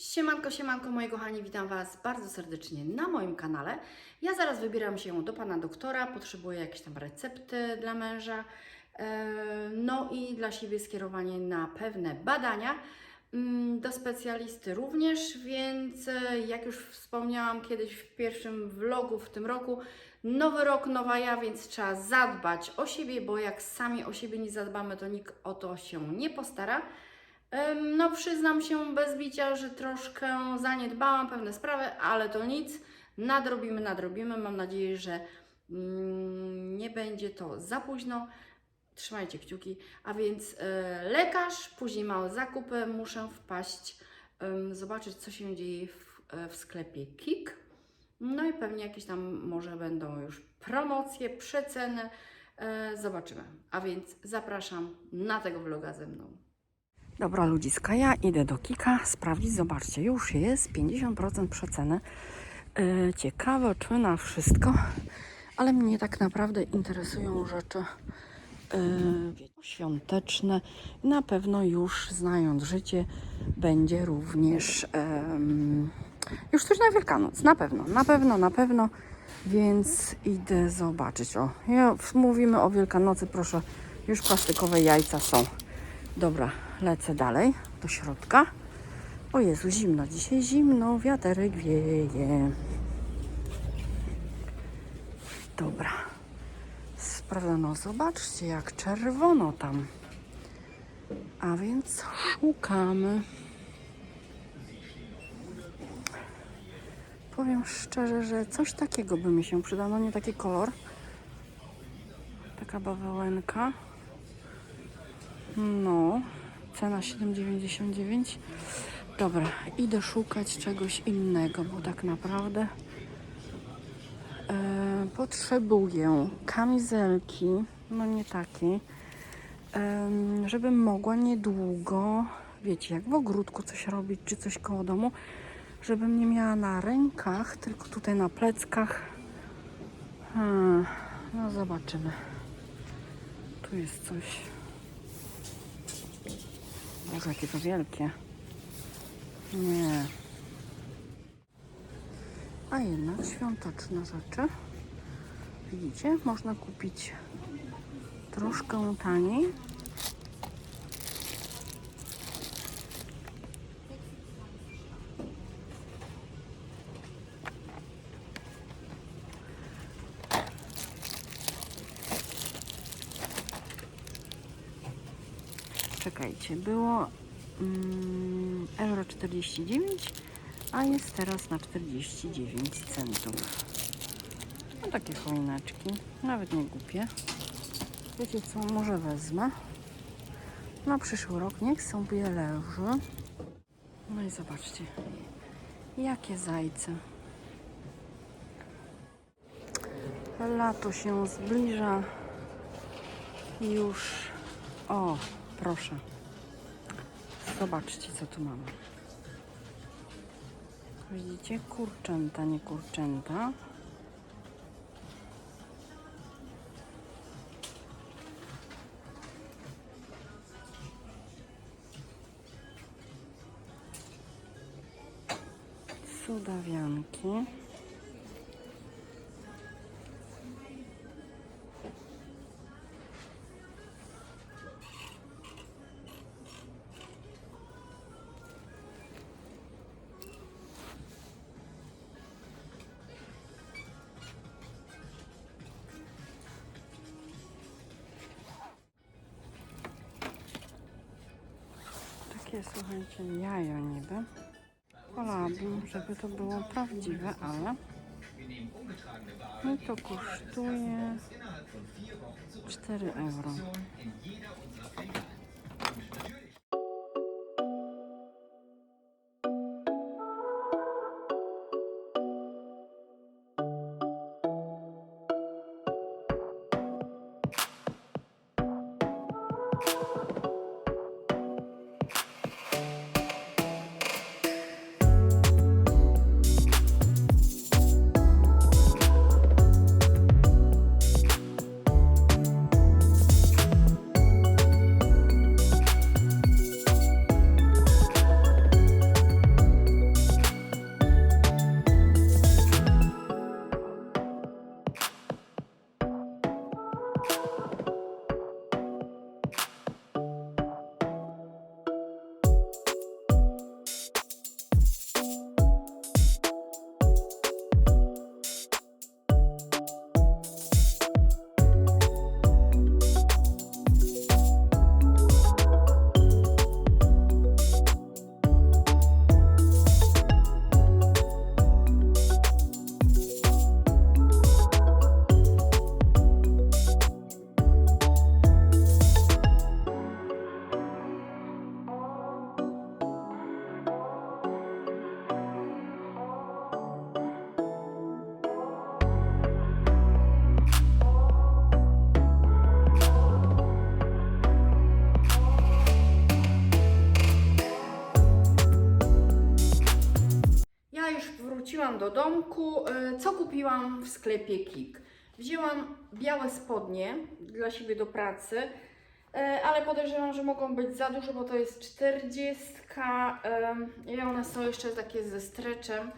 Siemanko, siemanko moi kochani, witam Was bardzo serdecznie na moim kanale. Ja zaraz wybieram się do Pana Doktora, potrzebuję jakieś tam recepty dla męża, e, no i dla siebie skierowanie na pewne badania, mm, do specjalisty również, więc e, jak już wspomniałam kiedyś w pierwszym vlogu w tym roku, nowy rok, nowa ja, więc trzeba zadbać o siebie, bo jak sami o siebie nie zadbamy, to nikt o to się nie postara. No, przyznam się bez bicia, że troszkę zaniedbałam pewne sprawy, ale to nic. Nadrobimy, nadrobimy. Mam nadzieję, że mm, nie będzie to za późno. Trzymajcie kciuki. A więc e, lekarz, później małe zakupy. Muszę wpaść, zobaczyć, co się dzieje w, e, w sklepie Kik. No i pewnie jakieś tam może będą już promocje, przeceny. E, zobaczymy. A więc zapraszam na tego vloga ze mną. Dobra ludziska, ja idę do Kika sprawdzić, zobaczcie, już jest 50% przeceny. E, ciekawe czy na wszystko, ale mnie tak naprawdę interesują rzeczy e, świąteczne. Na pewno już znając życie będzie również już coś na Wielkanoc, na pewno, na pewno, na pewno. Więc idę zobaczyć. O, ja, mówimy o Wielkanocy, proszę, już plastikowe jajca są. Dobra, lecę dalej do środka. O Jezu, zimno dzisiaj, zimno, wiaterek wieje. Dobra, sprawdzono, zobaczcie jak czerwono tam. A więc szukamy. Powiem szczerze, że coś takiego by mi się przydało, no nie taki kolor. Taka bawełenka. No, cena 7,99. Dobra, idę szukać czegoś innego, bo tak naprawdę e, potrzebuję kamizelki, no nie takiej, em, żebym mogła niedługo, wiecie, jak w ogródku coś robić, czy coś koło domu, żebym nie miała na rękach, tylko tutaj na pleckach. Hmm, no zobaczymy. Tu jest coś. Boże, jakie to wielkie. Nie. A jednak świąteczne rzeczy. Widzicie? Można kupić troszkę taniej. Czekajcie, było mm, euro 49, a jest teraz na 49 centów. No takie choineczki, nawet nie głupie. Wiecie co, może wezmę. Na przyszły rok niech sobie leży. No i zobaczcie, jakie zajce. Lato się zbliża. Już, o, proszę. Zobaczcie, co tu mamy. Widzicie? Kurczęta, nie kurczęta. Cudawianki. Słuchajcie, jajo niby. Wolałabym, żeby to było prawdziwe, ale... No to kosztuje 4 euro. Wróciłam do domku. E, Co kupiłam w sklepie Kik? Wzięłam białe spodnie dla siebie do pracy, e, ale podejrzewam, że mogą być za duże, bo to jest 40 em, i one są jeszcze takie ze streczem.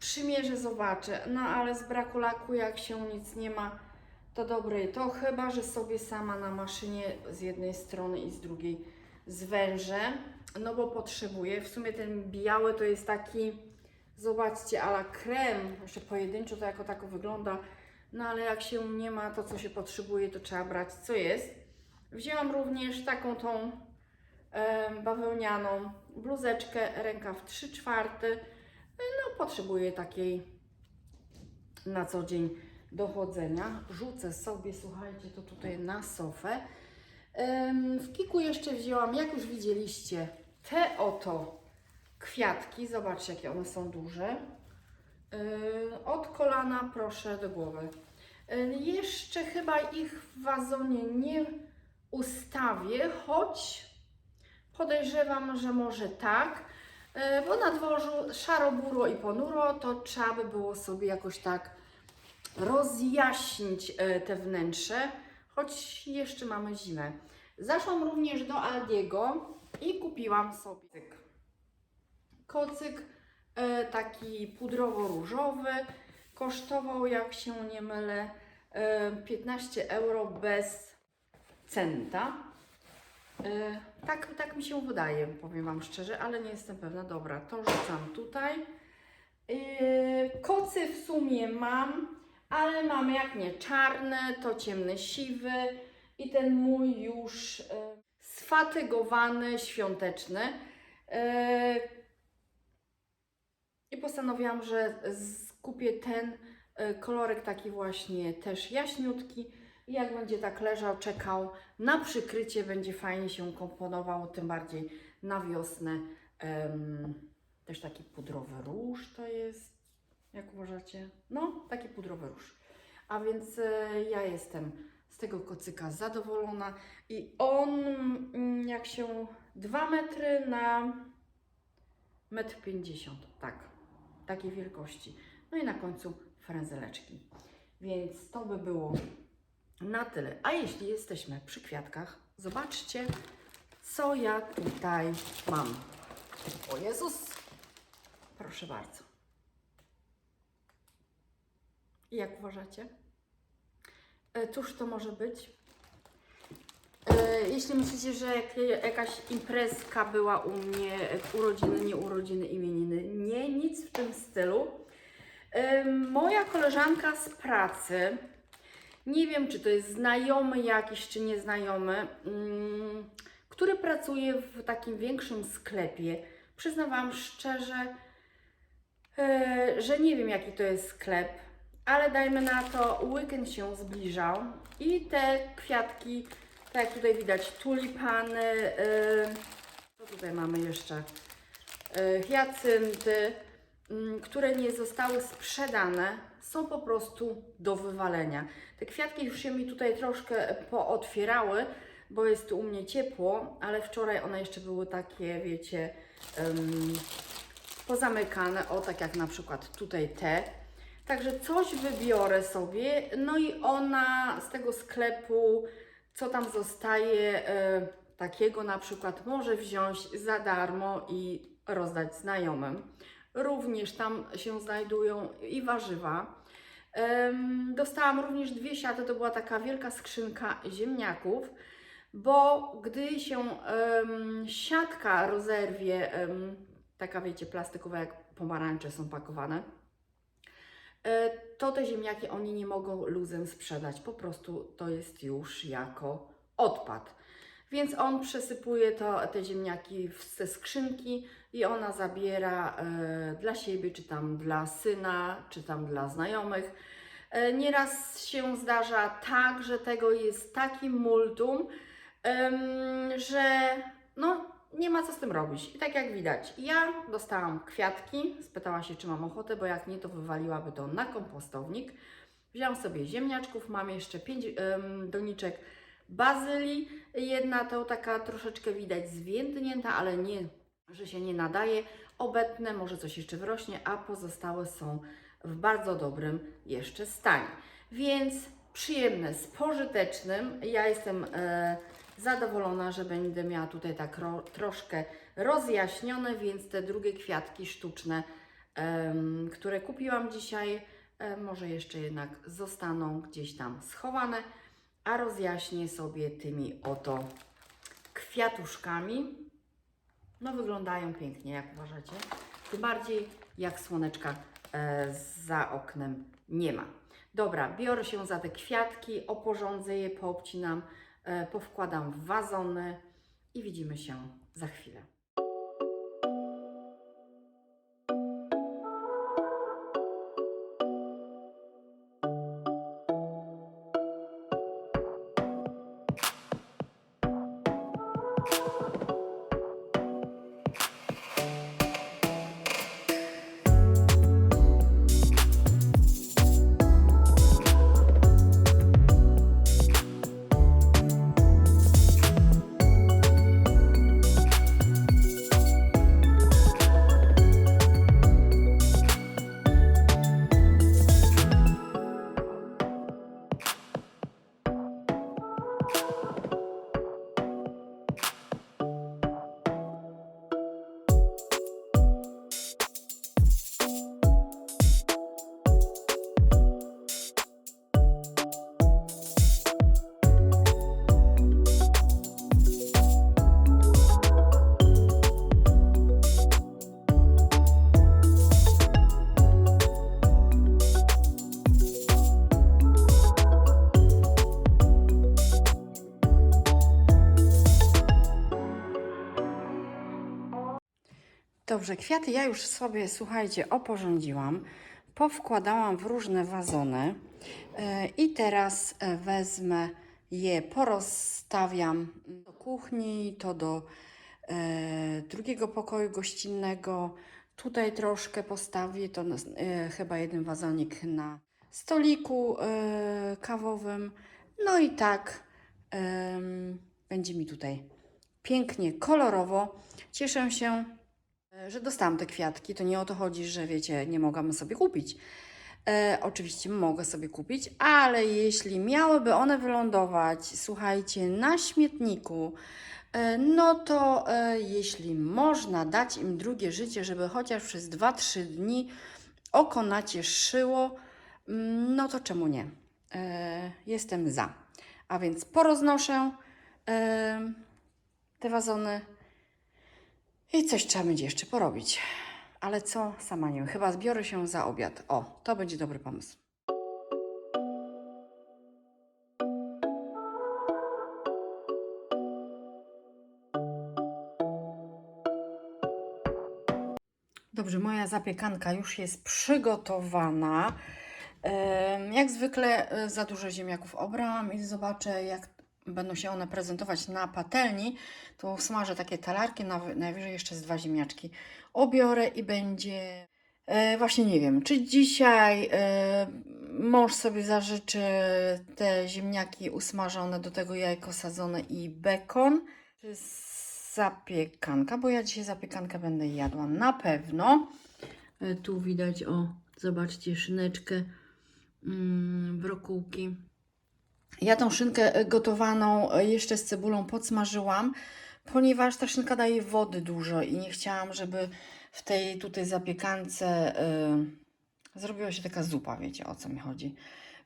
Przymierzę, zobaczę. No ale z braku laku, jak się nic nie ma, to dobre. To chyba, że sobie sama na maszynie z jednej strony i z drugiej zwężę, no bo potrzebuję. W sumie ten biały to jest taki, zobaczcie, ala krem, jeszcze pojedynczo to jako tako wygląda, no ale jak się nie ma to, co się potrzebuje, to trzeba brać, co jest. Wzięłam również taką tą em, bawełnianą bluzeczkę, rękaw 3 czwarte, no potrzebuję takiej na co dzień do chodzenia. Rzucę sobie, słuchajcie, to tutaj na sofę. W Kiku jeszcze wzięłam, jak już widzieliście, te oto kwiatki. Zobaczcie, jakie one są duże. Yy, Od kolana proszę do głowy. Yy, Jeszcze chyba ich w wazonie nie ustawię, choć podejrzewam, że może tak, yy, bo na dworzu szaro, buro i ponuro, to trzeba by było sobie jakoś tak rozjaśnić te wnętrze, choć jeszcze mamy zimę. Zaszłam również do Aldiego i kupiłam sobie. Kocyk e, taki pudrowo-różowy, kosztował, jak się nie mylę, e, 15 euro bez centa. E, tak, tak mi się wydaje, powiem Wam szczerze, ale nie jestem pewna. Dobra, to rzucam tutaj. Kocy w sumie mam, ale mam jak nie czarny, to ciemny siwy i ten mój już sfatygowany, świąteczny. I postanowiłam, że skupię ten yy, kolorek taki właśnie też jaśniutki. I jak będzie tak leżał, czekał na przykrycie, będzie fajnie się komponował, tym bardziej na wiosnę. Em, też taki pudrowy róż to jest, jak uważacie? No, taki pudrowy róż. A więc e, ja jestem z tego kocyka zadowolona i on mm, jak się 2 metry na metr 50, tak, takiej wielkości. No i na końcu fręzeleczki. Więc to by było na tyle. A jeśli jesteśmy przy kwiatkach, zobaczcie, co ja tutaj mam. O Jezus! Proszę bardzo. I Jak uważacie? E, Cóż to może być? E, Jeśli myślicie, że jak- jakaś imprezka była u mnie, e, urodziny, nie urodziny, imieniny, nie, nic w tym stylu. E, Moja koleżanka z pracy, nie wiem czy to jest znajomy jakiś, czy nieznajomy, mm, który pracuje w takim większym sklepie. Przyznam Wam szczerze, że nie wiem jaki to jest sklep, ale dajmy na to, weekend się zbliżał i te kwiatki, tak jak tutaj widać, tulipany, co tutaj mamy jeszcze, e, hiacynty, które nie zostały sprzedane, są po prostu do wywalenia. Te kwiatki już się mi tutaj troszkę pootwierały, bo jest tu u mnie ciepło, ale wczoraj one jeszcze były takie, wiecie, pozamykane, o tak jak na przykład tutaj te. Także coś wybiorę sobie, no i ona z tego sklepu, co tam zostaje, e, takiego na przykład może wziąć za darmo i rozdać znajomym. Również tam się znajdują i warzywa. Dostałam również dwie siaty, to była taka wielka skrzynka ziemniaków, bo gdy się siatka rozerwie, taka wiecie, plastikowa jak pomarańcze są pakowane, to te ziemniaki oni nie mogą luzem sprzedać. Po prostu to jest już jako odpad. Więc on przesypuje to, te ziemniaki w te skrzynki i ona zabiera e, dla siebie, czy tam dla syna, czy tam dla znajomych. E, nieraz się zdarza tak, że tego jest taki multum, że no, nie ma co z tym robić. I tak jak widać, ja dostałam kwiatki, spytała się, czy mam ochotę, bo jak nie, to wywaliłaby to na kompostownik. Wzięłam sobie ziemniaczków, mam jeszcze pięć em, doniczek bazylii. Jedna to taka troszeczkę widać zwiędnięta, ale nie, że się nie nadaje. obetnę, może coś jeszcze wyrośnie, a pozostałe są w bardzo dobrym jeszcze stanie. Więc przyjemne z pożytecznym. Ja jestem e, zadowolona, że będę miała tutaj tak ro, troszkę rozjaśnione, więc te drugie kwiatki sztuczne, em, które kupiłam dzisiaj, e, może jeszcze jednak zostaną gdzieś tam schowane, a rozjaśnię sobie tymi oto kwiatuszkami. No wyglądają pięknie, jak uważacie. Tym bardziej jak słoneczka e, za oknem nie ma. Dobra, biorę się za te kwiatki, oporządzę je, poobcinam, powkładam w wazony i widzimy się za chwilę. Dobrze, kwiaty ja już sobie, słuchajcie, oporządziłam. Powkładałam w różne wazony e, i teraz e, wezmę je, porozstawiam do kuchni, to do e, drugiego pokoju gościnnego. Tutaj troszkę postawię, to chyba jeden wazonik na stoliku kawowym. No i tak będzie mi tutaj pięknie, kolorowo. Cieszę się, że dostałam te kwiatki. To nie o to chodzi, że wiecie, nie mogłam sobie kupić. E, oczywiście mogę sobie kupić, ale jeśli miałyby one wylądować, słuchajcie, na śmietniku, e, no to e, jeśli można dać im drugie życie, żeby chociaż przez 2-3 dni oko nacieszyło, mm, no to czemu nie? E, jestem za. A więc poroznoszę e, te wazony i coś trzeba będzie jeszcze porobić. Ale co? Sama nie wiem. Chyba zbiorę się za obiad. O, to będzie dobry pomysł. Dobrze, moja zapiekanka już jest przygotowana. Jak zwykle e, za dużo ziemniaków obrałam i zobaczę, jak będą się one prezentować na patelni. To smażę takie talarki, najwyżej jeszcze z dwa ziemniaczki obiorę i będzie. E, właśnie nie wiem, czy dzisiaj e, mąż sobie zażyczy te ziemniaki usmażone, do tego jajko sadzone i bekon, czy zapiekanka, bo ja dzisiaj zapiekankę będę jadła na pewno. E, tu widać, o, zobaczcie, szyneczkę mm, brokułki. Ja tą szynkę e, gotowaną e, jeszcze z cebulą podsmażyłam, ponieważ ta szynka daje wody dużo i nie chciałam, żeby w tej tutaj zapiekance y, zrobiła się taka zupa, wiecie o co mi chodzi.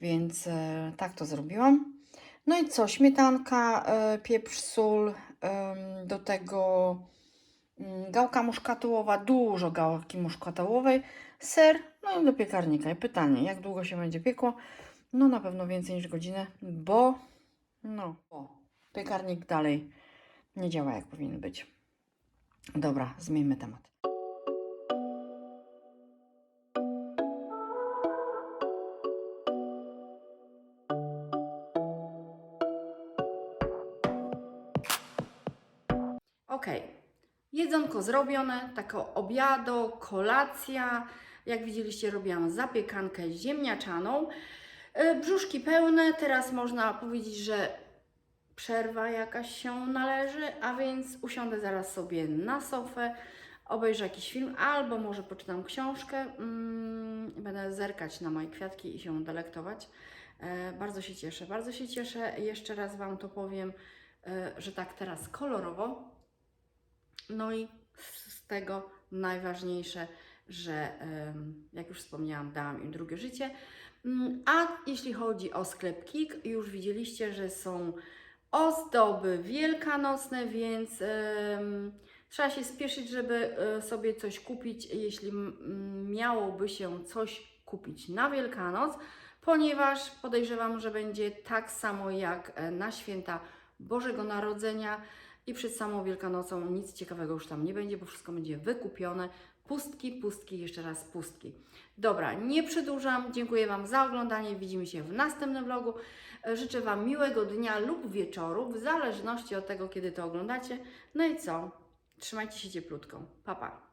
Więc tak to zrobiłam. No i co? Śmietanka, y, pieprz, sól, do tego mm, gałka muszkatołowa, dużo gałki muszkatołowej, ser, no i do piekarnika. I pytanie, jak długo się będzie piekło? No na pewno więcej niż godzinę, bo no, bo piekarnik dalej nie działa jak powinien być. Dobra, zmieńmy temat. Ok, jedzonko zrobione, tako obiado, kolacja. Jak widzieliście, robiłam zapiekankę ziemniaczaną. E, Brzuszki pełne, teraz można powiedzieć, że przerwa jakaś się należy, a więc usiądę zaraz sobie na sofę, obejrzę jakiś film, albo może poczytam książkę. Mm, będę zerkać na moje kwiatki i się delektować. E, bardzo się cieszę, bardzo się cieszę. Jeszcze raz Wam to powiem, e, że tak teraz kolorowo. No i z tego najważniejsze, że jak już wspomniałam, dałam im drugie życie. Mm, A jeśli chodzi o sklep Kik, już widzieliście, że są ozdoby wielkanocne, więc em, trzeba się spieszyć, żeby e, sobie coś kupić, jeśli miałoby się coś kupić na Wielkanoc, ponieważ podejrzewam, że będzie tak samo jak e, na święta Bożego Narodzenia i przed samą Wielkanocą nic ciekawego już tam nie będzie, bo wszystko będzie wykupione. Pustki, pustki, jeszcze raz pustki. Dobra, nie przedłużam. Dziękuję Wam za oglądanie. Widzimy się w następnym vlogu. Życzę Wam miłego dnia lub wieczoru, w zależności od tego, kiedy to oglądacie. No i co? Trzymajcie się cieplutko. Pa, pa.